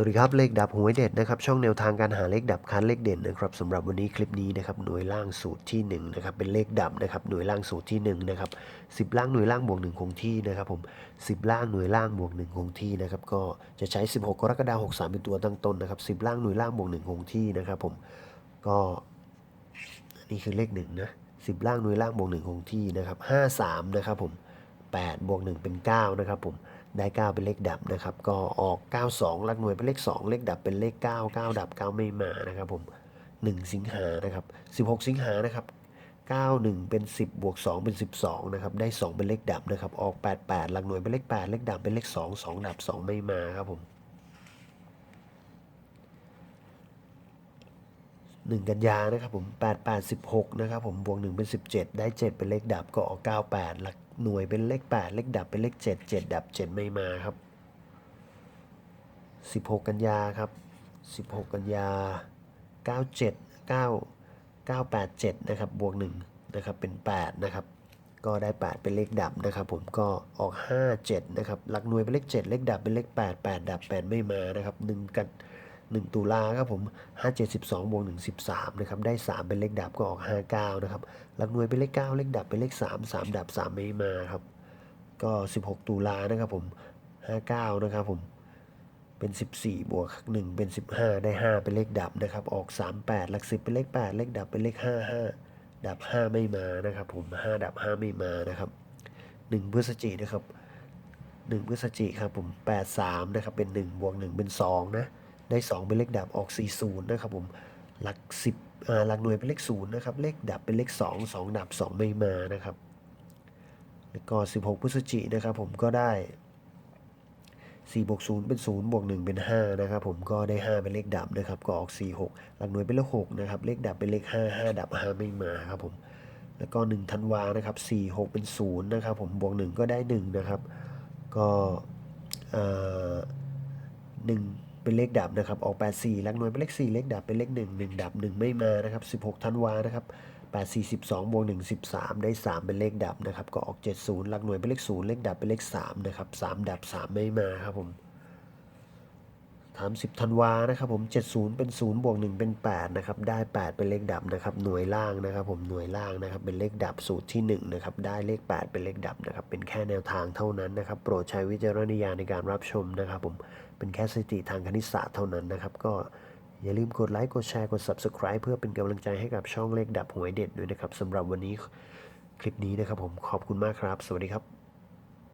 สวัสดีครับเลขดับหวยเด็ดนะครับช่องแนวทางการหาเลขดับคันเลขเด่นนะครับสำหรับวันนี้คลิปนี้นะครับหน่วยล่างสูตรที่1นะครับเป็นเลขดับนะครับหน่วยล่างสูตรที่1นะครับ10ล่างหน่วยล่างบวก1คงที่นะครับผม10ล่างหน่วยล่างบวก1คงที่นะครับก็จะใช้ 16 กรกฎาคม63เป็นตัวตั้งต้นนะครับ10ล่างหน่วยล่างบวก1คงที่นะครับผมก็นี่คือเลข1นะ10ล่างหน่วยล่างบวก1คงที่นะครับ53นะครับผม8บวก1เป็น9นะครับผม ได้ 9 เป็นเลขดับนะครับ ก็ออก 92หลักหน่วยเป็นเลข 2 เลขดับเป็นเลข 9 9 ดับ 9 ไม่มานะครับผม 1 สิงหานะครับ 16 สิงหานะครับ 91 เป็น 10 บวก 2 เป็น 12 นะครับ ได้ 2 เป็นเลขดับนะครับ ออก 88 หลักหน่วยเป็นเลข 8 เลขดับเป็นเลข 2 2 ดับ 2 ไม่มาครับผม 1 กันยานะครับผม 8 8 16 นะครับผม บวก 1 เป็น 17 ได้ 7 เป็นเลขดับ ก็ออก 98 หลัก หน่วยเป็นเลข 8 เลขดับเป็นเลข 7 7 ดับ 7 ไม่มาครับ 16 กันยาครับ 16 กันยา 97 9 987 นะครับ บวก 1 นะครับ เป็น 8 นะครับ ก็ได้ 8 เป็นเลขดับนะครับ ผมก็ออก 57 นะครับ หลักหน่วยเป็นเลข 7 เลขดับเป็นเลข 8 8 ดับ 8 ไม่มานะครับ 1 กัน 1 ตุลาครับผม 572บวก1 13นะครับได้ 3 เป็นเลขดับก็ออก 59นะครับหลักหน่วยเป็นเลข9เลขดับเป็นเลข 3 3 ดับ 3 ไม่มาครับ ก็ 16 ตุลานะครับผม 59 นะครับผม เป็น 14 บวก 1 เป็น 15 ได้ 5 เป็นเลขดับนะครับ ออก 38 หลัก 10 เป็นเลข 8 เลขดับเป็นเลข 5 5 ดับ 5 ไม่มานะครับผม 5 ดับ 5 ไม่มานะครับ1พฤศจิกนนะครับ1พฤศจิกครับผม 83 นะครับ เป็น 1 บวก 1 เป็น 2 นะ ได้ 2 เป็นเลขดับออก 40 นะครับผม หลัก 10อ่าหลักหน่วยเป็นเลข0นะครับ เลขดับเป็นเลข 2 2 ดับ 2 ไม่มานะครับ แล้วก็ 16 พฤศจิกนะครับผมก็ได้4บวก0เป็น 0 บวก 1 เป็น 5 นะครับ ผมก็ได้ 5 เป็นเลขดับนะครับ ก็ออก 4 6 หลักหน่วยเป็นเลข6นะครับ เลขดับเป็นเลข 5 5 ดับ 5 ไม่มาครับผม แล้วก็1ธันวานะครับ4 6 เป็น 0 นะครับ ผม บวก 1 ก็ได้ 1 นะครับ ก็เอ่อ1 เป็นเลขดับนะครับ ออก 8 4หลักหน่วยเป็นเลข 4 เลขดับเป็นเลข 1 1 ดับ 1 ไม่มานะครับ 16ธันวานะครับ8 4 12บวก1 13 ได้ 3 เป็นเลขดับนะครับ ก็ออก 70หลักหน่วยเป็นเลข 0 เลขดับเป็นเลข3นะครับ3ดับ 3 ไม่มาครับผม 30ธันวานะครับผม70 เป็น 0 บวก 1 เป็น 8 นะครับ ได้ 8 เป็นเลขดับนะครับ หน่วยล่างนะครับ ผม หน่วยล่างนะครับ เป็นเลขดับสูตรที่1นะครับ ได้เลข 8 เป็นเลขดับนะครับ เป็นแค่แนวทางเท่านั้นนะครับ โปรดใช้วิจารณญาณในการรับชมนะครับผม เป็นแค่สถิติทางคณิตศาสตร์เท่านั้นนะครับ ก็อย่าลืมกดไลค์ กดแชร์ กด Subscribe เพื่อเป็นกำลังใจให้กับช่องเลขดับหวยเด็ดด้วยนะครับสำหรับวันนี้คลิปนี้นะครับผม ขอบคุณมากครับ สวัสดีครับ